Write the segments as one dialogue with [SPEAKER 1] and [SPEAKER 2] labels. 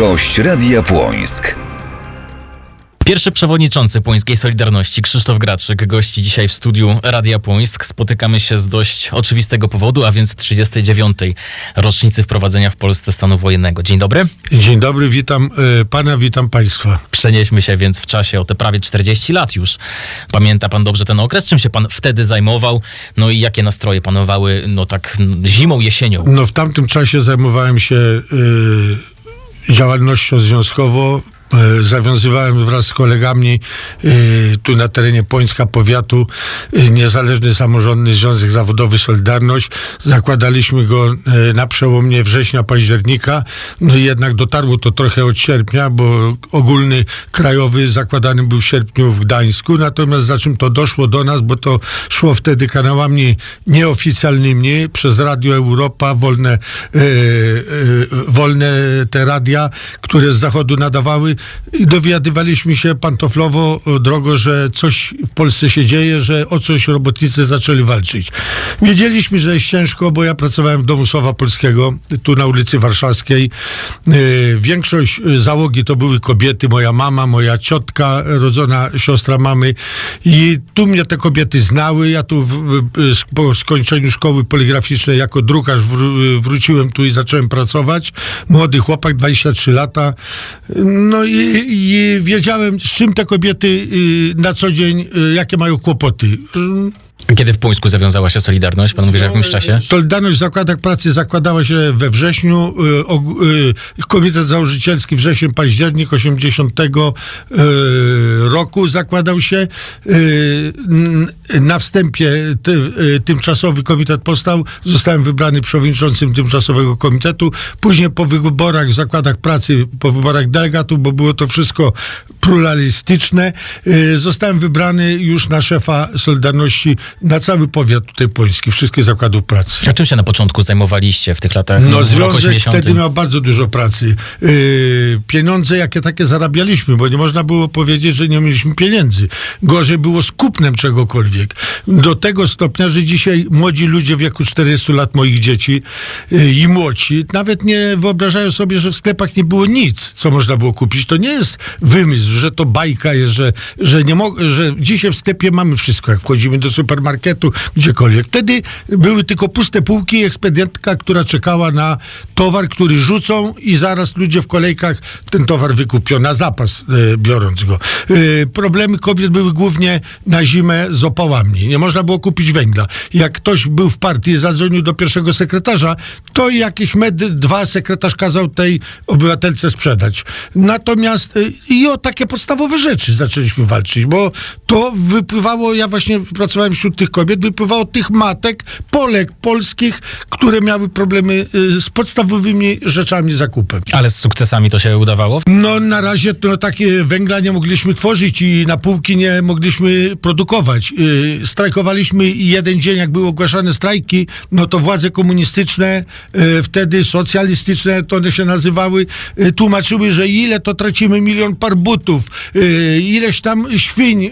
[SPEAKER 1] Gość Radia Płońsk.
[SPEAKER 2] Pierwszy przewodniczący Płońskiej Solidarności, Krzysztof Graczyk, gości dzisiaj w studiu Radia Płońsk. Spotykamy się z dość oczywistego powodu, a więc 39. rocznicy wprowadzenia w Polsce stanu wojennego. Dzień dobry.
[SPEAKER 3] Dzień dobry, witam e, pana, witam państwa.
[SPEAKER 2] Przenieśmy się więc w czasie o te prawie 40 lat już. Pamięta pan dobrze ten okres? Czym się pan wtedy zajmował? No i jakie nastroje panowały, no tak zimą, jesienią?
[SPEAKER 3] No w tamtym czasie zajmowałem się e, działalnością związkową. E, Zawiązywałem wraz z kolegami e, tu na terenie Pońska Powiatu e, Niezależny Samorządny Związek Zawodowy Solidarność. Zakładaliśmy go na przełomie września, października. No jednak dotarło to trochę od sierpnia, bo ogólny krajowy zakładany był w sierpniu w Gdańsku. Natomiast za czym to doszło do nas, bo to szło wtedy kanałami nieoficjalnymi przez Radio Europa, wolne, wolne te radia, które z zachodu nadawały dowiadywaliśmy się pantoflowo e, drogo, że coś w Polsce się dzieje, że o coś robotnicy zaczęli walczyć. Wiedzieliśmy, że jest ciężko, bo ja pracowałem w Domu Słowa Polskiego, tu na ulicy Warszawskiej. E, Większość e, załogi to były kobiety, moja mama, moja ciotka, rodzona siostra mamy i tu mnie te kobiety znały. Ja tu w, po skończeniu szkoły poligraficznej jako drukarz wró- wróciłem tu i zacząłem pracować. Młody chłopak, 23 lata. No i, i wiedziałem, z czym te kobiety y, na co dzień, y, jakie mają kłopoty.
[SPEAKER 2] Kiedy w Płońsku zawiązała się Solidarność? Pan mówi, że w jakimś czasie?
[SPEAKER 3] Solidarność w zakładach pracy zakładała się we wrześniu. y, y, Komitet Założycielski wrzesień, październik 80 y, roku zakładał się. Y, Na wstępie ty, y, tymczasowy komitet powstał. Zostałem wybrany przewodniczącym tymczasowego komitetu. Później po wyborach w zakładach pracy, po wyborach delegatów, bo było to wszystko pluralistyczne, y, zostałem wybrany już na szefa Solidarności na cały powiat tutaj poński, wszystkich zakładów pracy.
[SPEAKER 2] A czym się na początku zajmowaliście w tych latach?
[SPEAKER 3] No,
[SPEAKER 2] roku
[SPEAKER 3] związek
[SPEAKER 2] 80?
[SPEAKER 3] wtedy miał bardzo dużo pracy. Yy, pieniądze jakie takie zarabialiśmy, bo nie można było powiedzieć, że nie mieliśmy pieniędzy. Gorzej było z kupnem czegokolwiek. Do tego stopnia, że dzisiaj młodzi ludzie w wieku 40 lat, moich dzieci yy, i młodsi, nawet nie wyobrażają sobie, że w sklepach nie było nic, co można było kupić. To nie jest wymysł, że to bajka jest, że, że, nie mo- że dzisiaj w sklepie mamy wszystko, jak wchodzimy do supermarketu, gdziekolwiek. Wtedy były tylko puste półki i ekspedientka, która czekała na towar, który rzucą i zaraz ludzie w kolejkach ten towar wykupią, na zapas e, biorąc go. E, problemy kobiet były głównie na zimę z opałami. Nie można było kupić węgla. Jak ktoś był w partii i zadzwonił do pierwszego sekretarza, to jakiś med, dwa sekretarz kazał tej obywatelce sprzedać. Natomiast e, i o takie podstawowe rzeczy zaczęliśmy walczyć, bo to wypływało, ja właśnie pracowałem wśród tych kobiet, wypływało tych matek, Polek polskich, które miały problemy y, z podstawowymi rzeczami zakupem.
[SPEAKER 2] Ale z sukcesami to się udawało?
[SPEAKER 3] No na razie to takie węgla nie mogliśmy tworzyć i na półki nie mogliśmy produkować. Yy, strajkowaliśmy i jeden dzień, jak były ogłaszane strajki, no to władze komunistyczne, yy, wtedy socjalistyczne, to one się nazywały, yy, tłumaczyły, że ile to tracimy milion par butów, yy, ileś tam świń yy,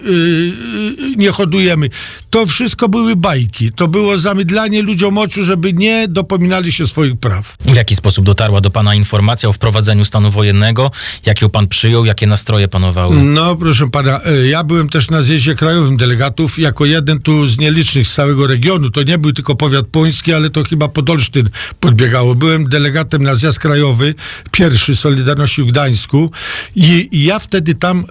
[SPEAKER 3] nie hodujemy. To wszystko były bajki. To było zamydlanie ludziom oczu, żeby nie dopominali się swoich praw.
[SPEAKER 2] W jaki sposób dotarła do pana informacja o wprowadzeniu stanu wojennego? Jak ją pan przyjął? Jakie nastroje panowały?
[SPEAKER 3] No, proszę pana, e, ja byłem też na zjeździe krajowym delegatów, jako jeden tu z nielicznych z całego regionu. To nie był tylko powiat poński, ale to chyba Podolsztyn podbiegało. Byłem delegatem na zjazd krajowy, pierwszy Solidarności w Gdańsku i, i ja wtedy tam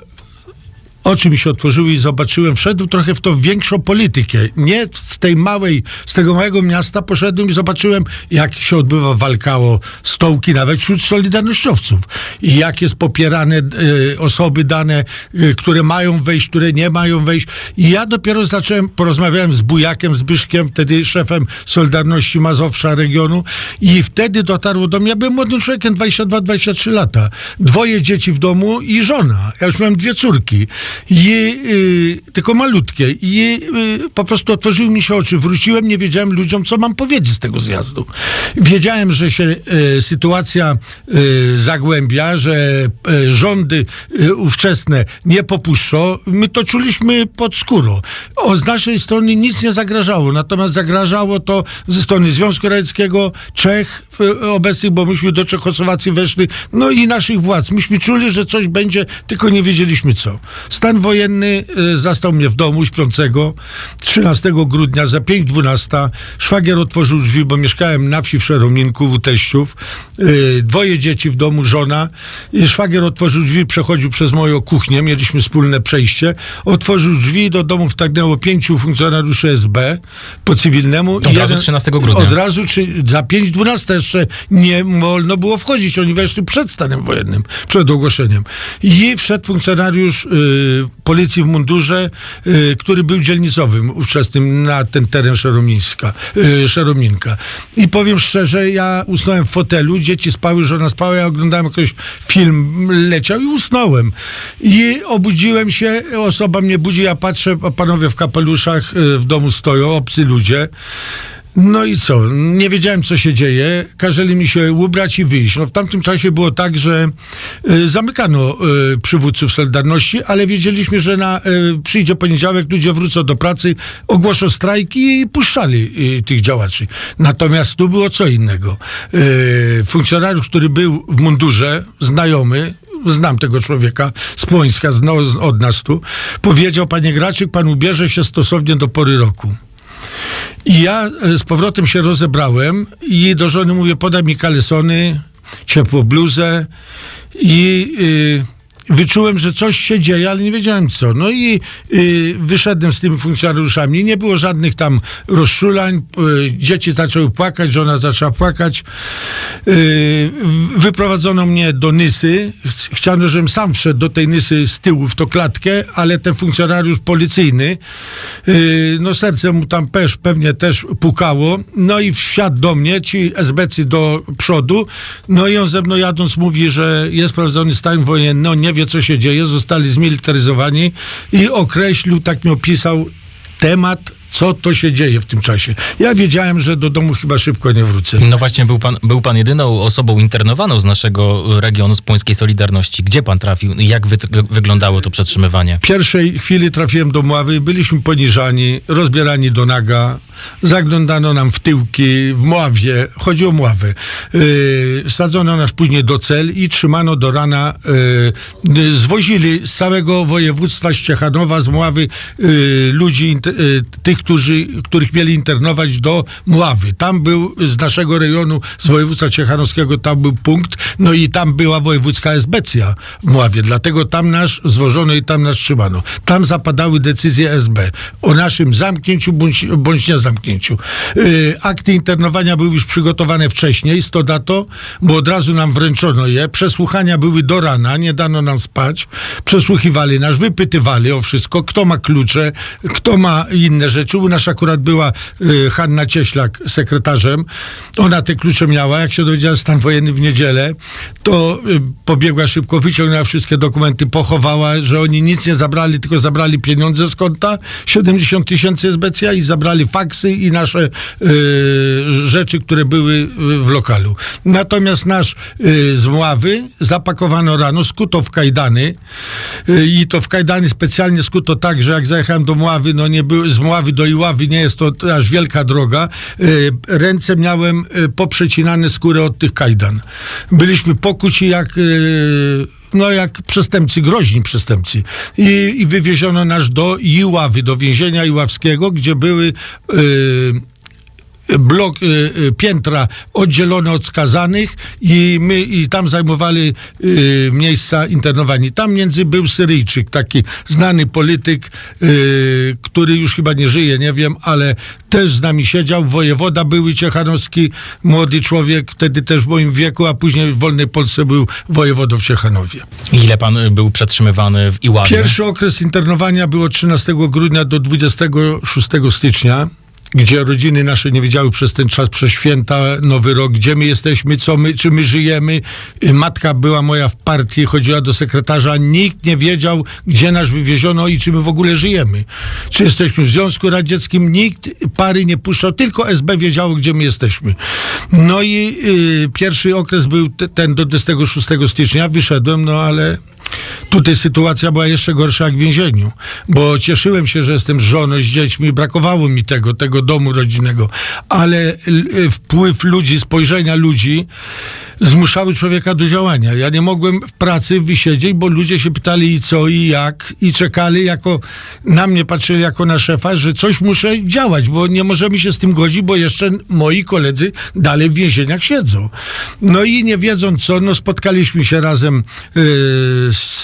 [SPEAKER 3] oczy mi się otworzyły i zobaczyłem, wszedłem trochę w tą większą politykę. Nie z tej małej, z tego małego miasta poszedłem i zobaczyłem, jak się odbywa walka o stołki nawet wśród solidarnościowców. I jak jest popierane e, osoby dane, e, które mają wejść, które nie mają wejść. I ja dopiero zacząłem, porozmawiałem z Bujakiem, Zbyszkiem, wtedy szefem Solidarności Mazowsza regionu i wtedy dotarło do mnie, ja byłem młodym człowiekiem, 22-23 lata. Dwoje dzieci w domu i żona. Ja już miałem dwie córki. I y, tylko malutkie. I y, po prostu otworzyły mi się oczy. Wróciłem, nie wiedziałem ludziom, co mam powiedzieć z tego zjazdu. Wiedziałem, że się y, sytuacja y, zagłębia, że y, rządy y, ówczesne nie popuszczą. My to czuliśmy pod skórą. O, z naszej strony nic nie zagrażało, natomiast zagrażało to ze strony Związku Radzieckiego, Czech obecnych, bo myśmy do Czechosłowacji weszli, no i naszych władz. Myśmy czuli, że coś będzie, tylko nie wiedzieliśmy co. Stan wojenny y, zastał mnie w domu śpiącego 13 grudnia za 5.12. Szwagier otworzył drzwi, bo mieszkałem na wsi w Szerominku u teściów. Y, dwoje dzieci w domu, żona. I szwagier otworzył drzwi, przechodził przez moją kuchnię, mieliśmy wspólne przejście. Otworzył drzwi do domu wtargnęło pięciu funkcjonariuszy SB po cywilnemu.
[SPEAKER 2] Od razu 13 grudnia.
[SPEAKER 3] Od razu, czy za 5.12 jeszcze nie wolno było wchodzić. Oni weszli przed stanem wojennym, przed ogłoszeniem. I wszedł funkcjonariusz y, policji w mundurze, y, który był dzielnicowym ówczesnym na ten teren Szeromińska, y, Szerominka. I powiem szczerze, ja usnąłem w fotelu, dzieci spały, żona spała, ja oglądałem jakiś film, leciał i usnąłem. I obudziłem się, osoba mnie budzi, ja patrzę, panowie w kapeluszach y, w domu stoją, obcy ludzie. No i co? Nie wiedziałem, co się dzieje. Każeli mi się ubrać i wyjść. No w tamtym czasie było tak, że y, zamykano y, przywódców Solidarności, ale wiedzieliśmy, że na, y, przyjdzie poniedziałek, ludzie wrócą do pracy, ogłoszą strajki i puszczali y, tych działaczy. Natomiast tu było co innego. Y, funkcjonariusz, który był w mundurze, znajomy, znam tego człowieka z Płońska, znał z- od nas tu, powiedział, panie Graczyk, pan ubierze się stosownie do pory roku. I ja e, z powrotem się rozebrałem i do żony mówię, podaj mi kalesony, ciepłą bluzę i y, wyczułem, że coś się dzieje, ale nie wiedziałem co. No i y, wyszedłem z tymi funkcjonariuszami. Nie było żadnych tam rozszulań. Y, dzieci zaczęły płakać, żona zaczęła płakać. Y, wyprowadzono mnie do Nysy. Ch- Chciano, żebym sam wszedł do tej Nysy z tyłu w tą klatkę, ale ten funkcjonariusz policyjny, y, no serce mu tam też, pewnie też pukało. No i wsiadł do mnie, ci SBC do przodu. No i on ze mną jadąc mówi, że jest prowadzony stan wojenny, on nie wie co się dzieje, zostali zmilitaryzowani i określił, tak mi opisał temat, co to się dzieje w tym czasie. Ja wiedziałem, że do domu chyba szybko nie wrócę.
[SPEAKER 2] No właśnie, był pan, był pan jedyną osobą internowaną z naszego regionu, z Płońskiej Solidarności. Gdzie pan trafił? Jak wy, wyglądało to przetrzymywanie?
[SPEAKER 3] W pierwszej chwili trafiłem do Mławy, byliśmy poniżani, rozbierani do naga, zaglądano nam w tyłki, w Mławie, chodzi o Mławę. Yy, sadzono nas później do cel i trzymano do rana, yy, zwozili z całego województwa Ściechanowa, z Mławy yy, ludzi, yy, tych, którzy, których mieli internować do Mławy. Tam był z naszego rejonu, z województwa ciechanowskiego, tam był punkt, no i tam była wojewódzka esbecja w Mławie, dlatego tam nas zwożono i tam nas trzymano. Tam zapadały decyzje SB o naszym zamknięciu bądź, bądź nie zamknięciu. Yy, akty internowania były już przygotowane wcześniej, sto dato, bo od razu nam wręczono je. Przesłuchania były do rana, nie dano nam spać. Przesłuchiwali nas, wypytywali o wszystko, kto ma klucze, kto ma inne rzeczy. U nas akurat była y, Hanna Cieślak sekretarzem. Ona te klucze miała. Jak się dowiedziała stan wojenny w niedzielę, to y, pobiegła szybko, wyciągnęła wszystkie dokumenty, pochowała, że oni nic nie zabrali, tylko zabrali pieniądze z konta, 70 tysięcy SBC i zabrali i nasze y, rzeczy, które były y, w lokalu. Natomiast nasz y, z Mławy zapakowano rano, skuto w kajdany y, i to w kajdany specjalnie skuto tak, że jak zajechałem do Mławy, no nie były, z Mławy do Iławy nie jest to aż wielka droga. Ręce miałem poprzecinane skórę od tych kajdan. Byliśmy pokuci jak... No jak przestępcy, groźni przestępcy. I, i wywieziono nas do Iławy, do więzienia iławskiego, gdzie były y, blok, y, y, piętra oddzielone od skazanych i my i tam zajmowali y, miejsca internowani. Tam między był Syryjczyk, taki znany polityk, który już chyba nie żyje, nie wiem, ale też z nami siedział. Wojewoda były Ciechanowski, młody człowiek, wtedy też w moim wieku, a później w Wolnej Polsce był wojewodą w Ciechanowie.
[SPEAKER 2] Ile pan był przetrzymywany w Iławie?
[SPEAKER 3] Pierwszy okres internowania było 13 grudnia do 26 stycznia. Gdzie rodziny nasze nie wiedziały przez ten czas, przez święta, nowy rok, gdzie my jesteśmy, co my, czy my żyjemy. Y, Matka była moja w partii, chodziła do sekretarza, nikt nie wiedział, gdzie nas wywieziono i czy my w ogóle żyjemy. Czy jesteśmy w Związku Radzieckim, nikt pary nie puszczał, tylko SB wiedziało, gdzie my jesteśmy. No i y, pierwszy okres był te, ten do 26 stycznia, wyszedłem, no ale Tutaj sytuacja była jeszcze gorsza jak w więzieniu, bo cieszyłem się, że jestem żoną, z dziećmi, brakowało mi tego, tego domu rodzinnego, ale l- wpływ ludzi, spojrzenia ludzi zmuszały człowieka do działania. Ja nie mogłem w pracy wysiedzieć, bo ludzie się pytali i co, i jak, i czekali jako, na mnie patrzyli jako na szefa, że coś muszę działać, bo nie możemy się z tym godzić, bo jeszcze moi koledzy dalej w więzieniach siedzą. No i nie wiedząc co, no spotkaliśmy się razem yy, z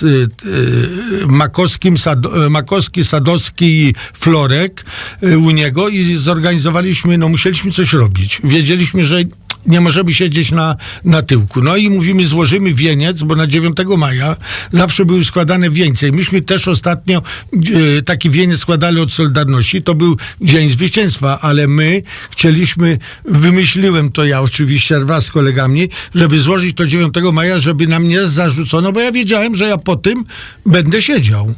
[SPEAKER 3] Makowskim, Sad, yy, Makowski, Sadowski i Florek u niego i zorganizowaliśmy, no musieliśmy coś robić. Wiedzieliśmy, że nie możemy siedzieć na, na tyłku. No i mówimy, złożymy wieniec, bo na 9 maja zawsze były składane wieńce. I myśmy też ostatnio e, taki wieniec składali od Solidarności. To był Dzień Zwycięstwa, ale my chcieliśmy, wymyśliłem to ja oczywiście wraz z kolegami, żeby złożyć to 9 maja, żeby nam nie zarzucono, bo ja wiedziałem, że ja po tym będę siedział.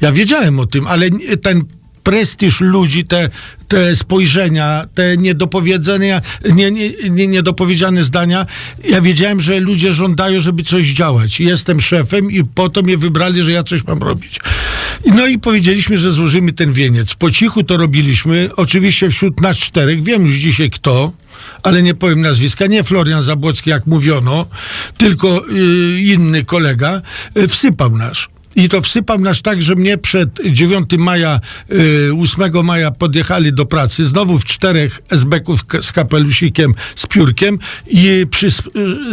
[SPEAKER 3] Ja wiedziałem o tym, ale ten prestiż ludzi, te, te spojrzenia, te niedopowiedzenia, nie, nie, nie, niedopowiedziane zdania. Ja wiedziałem, że ludzie żądają, żeby coś działać. Jestem szefem i po to mnie wybrali, że ja coś mam robić. No i powiedzieliśmy, że złożymy ten wieniec. Po cichu to robiliśmy. Oczywiście wśród nas czterech, wiem już dzisiaj kto, ale nie powiem nazwiska, nie Florian Zabłocki, jak mówiono, tylko y, inny kolega, y, wsypał nasz. I to wsypał nas tak, że mnie przed 9 maja, y, 8 maja podjechali do pracy, znowu w czterech SB-ków k- z kapelusikiem, z piórkiem i przy, y,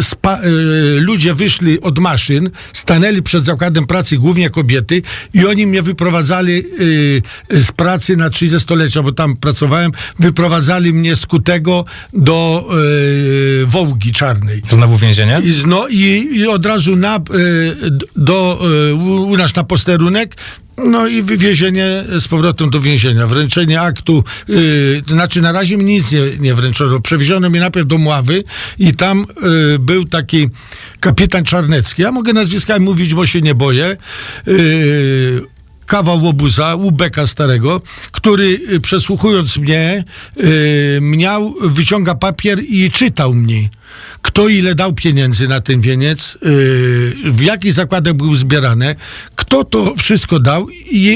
[SPEAKER 3] spa, y, ludzie wyszli od maszyn, stanęli przed zakładem pracy, głównie kobiety i oni mnie wyprowadzali y, z pracy na 30-lecia, bo tam pracowałem, wyprowadzali mnie z Kutego do y, Wołgi Czarnej.
[SPEAKER 2] Znowu więzienie?
[SPEAKER 3] I, zno, i, I od razu na, y, do, y, u, nas na posterunek. No i wywiezienie z powrotem do więzienia. Wręczenie aktu, y, to znaczy na razie mi nic nie, nie wręczono. Przewieziono mnie najpierw do Mławy i tam y, był taki kapitan Czarnecki. Ja mogę nazwiskami mówić, bo się nie boję. Y, kawał łobuza, łubeka starego, który y, przesłuchując mnie, y, miał, wyciąga papier i czytał mi, kto ile dał pieniędzy na ten wieniec, y, w jakich zakładach był zbierane, kto to wszystko dał,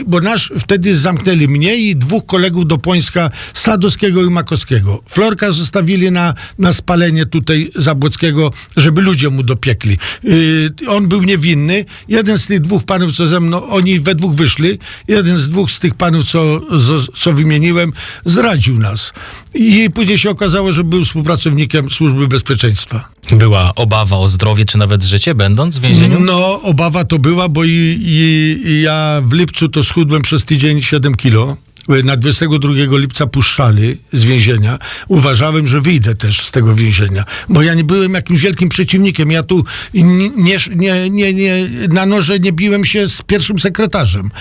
[SPEAKER 3] bo nasz wtedy zamknęli mnie i dwóch kolegów do Pońska, Sadowskiego i Makowskiego. Florka zostawili na, na spalenie tutaj Zabłockiego, żeby ludzie mu dopiekli. Y, on był niewinny. Jeden z tych dwóch panów, co ze mną, oni we dwóch wyszli. Jeden z dwóch z tych panów, co, co, co wymieniłem, zdradził nas. I później się okazało, że był współpracownikiem Służby Bezpieczeństwa.
[SPEAKER 2] Była obawa o zdrowie, czy nawet życie, będąc w więzieniu?
[SPEAKER 3] No, obawa to była, bo i, i, i ja w lipcu to schudłem przez tydzień 7 kilo. Na 22 lipca puszczali z więzienia. Uważałem, że wyjdę też z tego więzienia, bo ja nie byłem jakimś wielkim przeciwnikiem. Ja tu nie, nie, nie, nie, na noże nie biłem się z pierwszym sekretarzem.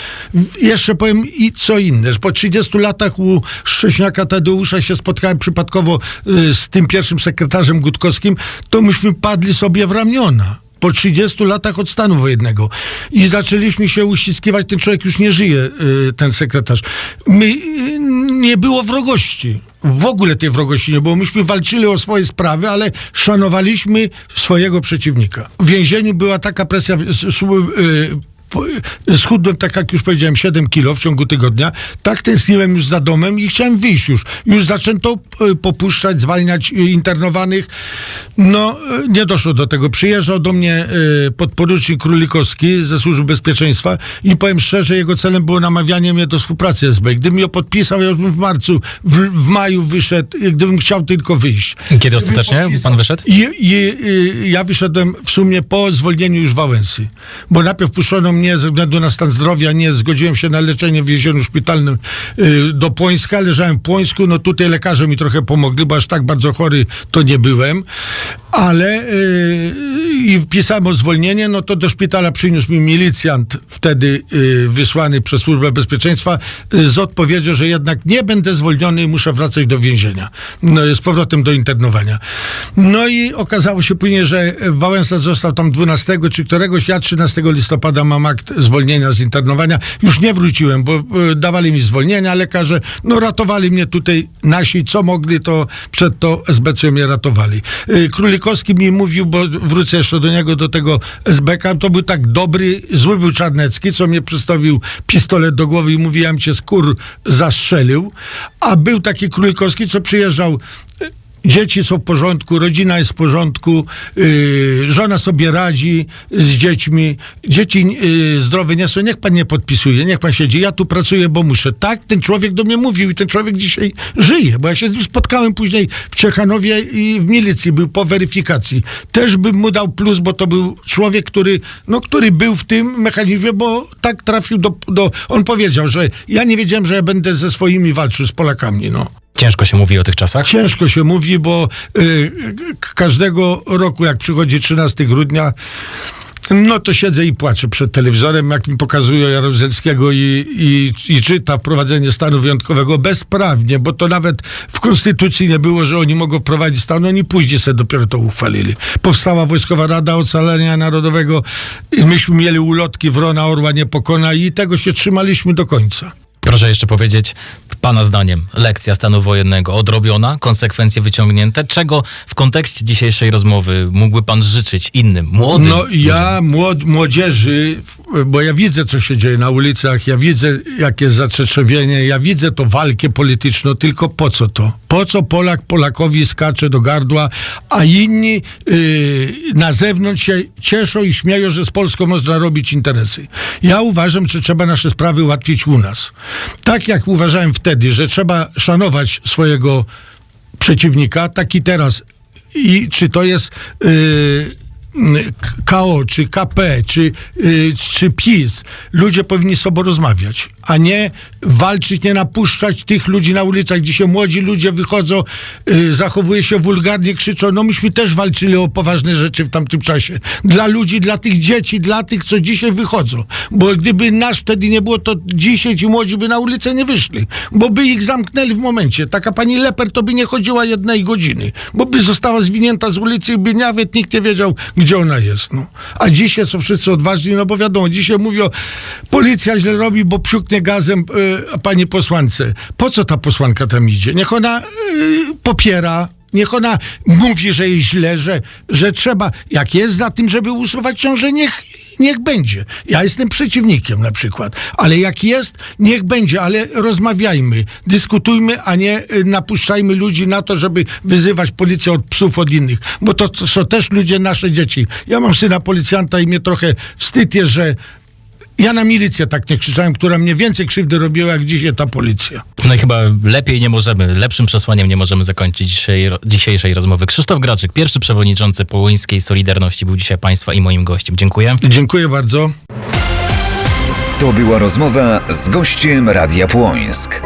[SPEAKER 3] Jeszcze powiem i co inne, po 30 latach u Szcześniaka Tadeusza się spotkałem przypadkowo y, z tym pierwszym sekretarzem Gutkowskim, to myśmy padli sobie w ramiona po 30 latach od stanu wojennego. I zaczęliśmy się uściskiwać, ten człowiek już nie żyje, y, ten sekretarz. My, y, nie było wrogości. W ogóle tej wrogości nie było. Myśmy walczyli o swoje sprawy, ale szanowaliśmy swojego przeciwnika. W więzieniu była taka presja, y, schudłem, tak jak już powiedziałem, 7 kilo w ciągu tygodnia. Tak tęskniłem już za domem i chciałem wyjść już. Już zaczęto e, popuszczać, zwalniać e, internowanych. No, e, nie doszło do tego. Przyjeżdżał do mnie podporucznik Królikowski ze Służby Bezpieczeństwa i powiem szczerze, jego celem było namawianie mnie do współpracy SB. Gdybym ją podpisał, ja już bym w marcu, w, w maju wyszedł, gdybym chciał tylko wyjść.
[SPEAKER 2] Kiedy ostatecznie pan wyszedł?
[SPEAKER 3] I, i, i ja wyszedłem w sumie po zwolnieniu już Wałęsy, bo najpierw puszczono mnie ze względu na stan zdrowia, nie zgodziłem się na leczenie w więzieniu szpitalnym y, do Płońska, leżałem w Płońsku, no tutaj lekarze mi trochę pomogli, bo aż tak bardzo chory to nie byłem, ale y, i wpisałem o zwolnienie, no to do szpitala przyniósł mi milicjant, wtedy y, wysłany przez Służbę Bezpieczeństwa, z odpowiedzią, że jednak nie będę zwolniony i muszę wracać do więzienia. No, z powrotem do internowania. No i okazało się później, że Wałęsa został tam 12 czy któregoś, ja 13 listopada mam zwolnienia z internowania. Już nie wróciłem, bo y, dawali mi zwolnienia lekarze, no ratowali mnie tutaj nasi, co mogli, to przed to SBC mnie ratowali. Y, Królikowski mi mówił, bo wrócę jeszcze do niego, do tego SBK, to był tak dobry, zły był Czarnecki, co mnie przystawił pistolet do głowy i mówi, ja bym cię skór zastrzelił, a był taki Królikowski, co przyjeżdżał Dzieci są w porządku, rodzina jest w porządku, yy, żona sobie radzi z dziećmi, dzieci yy, zdrowe nie są, niech pan nie podpisuje, niech pan siedzi, ja tu pracuję, bo muszę. Tak ten człowiek do mnie mówił i ten człowiek dzisiaj żyje, bo ja się spotkałem później w Ciechanowie i w milicji, był po weryfikacji. Też bym mu dał plus, bo to był człowiek, który, no, który był w tym mechanizmie, bo tak trafił do, do... On powiedział, że ja nie wiedziałem, że ja będę ze swoimi walczył, z Polakami, no.
[SPEAKER 2] Ciężko się mówi o tych czasach?
[SPEAKER 3] Ciężko się mówi, bo y, każdego roku, jak przychodzi 13 grudnia, no to siedzę i płaczę przed telewizorem, jak mi pokazują Jaruzelskiego i, i, i czyta wprowadzenie stanu wyjątkowego bezprawnie, bo to nawet w Konstytucji nie było, że oni mogą wprowadzić stan, oni później sobie dopiero to uchwalili. Powstała Wojskowa Rada Ocalenia Narodowego i myśmy mieli ulotki Wrona Orła nie pokona i tego się trzymaliśmy do końca.
[SPEAKER 2] Proszę jeszcze powiedzieć, Pana zdaniem, lekcja stanu wojennego odrobiona, konsekwencje wyciągnięte. Czego w kontekście dzisiejszej rozmowy mógłby Pan życzyć innym, młodym?
[SPEAKER 3] No ja młod, młodzieży, bo ja widzę, co się dzieje na ulicach, ja widzę, jakie jest zatrzewienie, ja widzę to walkę polityczną, tylko po co to? Po co Polak Polakowi skacze do gardła, a inni yy, na zewnątrz się cieszą i śmieją, że z Polską można robić interesy. Ja uważam, że trzeba nasze sprawy ułatwić u nas. Tak jak uważałem wtedy, że trzeba szanować swojego przeciwnika, tak i teraz. I czy to jest yy, KO, czy KP, czy, yy, czy PiS, ludzie powinni sobą rozmawiać, a nie walczyć, nie napuszczać tych ludzi na ulicach. Dzisiaj młodzi ludzie wychodzą, yy, zachowują się wulgarnie, krzyczą. No myśmy też walczyli o poważne rzeczy w tamtym czasie. Dla ludzi, dla tych dzieci, dla tych, co dzisiaj wychodzą. Bo gdyby nas wtedy nie było, to dzisiaj ci młodzi by na ulicę nie wyszli. Bo by ich zamknęli w momencie. Taka pani Leper to by nie chodziła jednej godziny. Bo by została zwinięta z ulicy i by nawet nikt nie wiedział, gdzie ona jest. No. A dzisiaj są wszyscy odważni, no bo wiadomo, dzisiaj mówią, policja źle robi, bo psiuknie gazem y, pani posłance. Po co ta posłanka tam idzie? Niech ona y, popiera Niech ona mówi, że jest źle, że, że trzeba, jak jest za tym, żeby usuwać ciążę, niech, niech będzie. Ja jestem przeciwnikiem na przykład, ale jak jest, niech będzie, ale rozmawiajmy, dyskutujmy, a nie y, napuszczajmy ludzi na to, żeby wyzywać policję od psów, od innych, bo to, to są też ludzie, nasze dzieci. Ja mam syna policjanta i mnie trochę wstyd jest, że ja na milicję tak nie krzyczałem, która mnie więcej krzywdy robiła, jak dzisiaj ta policja.
[SPEAKER 2] No i chyba lepiej nie możemy, lepszym przesłaniem nie możemy zakończyć dzisiejszej, dzisiejszej rozmowy. Krzysztof Graczyk, pierwszy przewodniczący Połyńskiej Solidarności, był dzisiaj Państwa i moim gościem. Dziękuję.
[SPEAKER 3] Dziękuję bardzo.
[SPEAKER 1] To była rozmowa z gościem Radia Płońsk.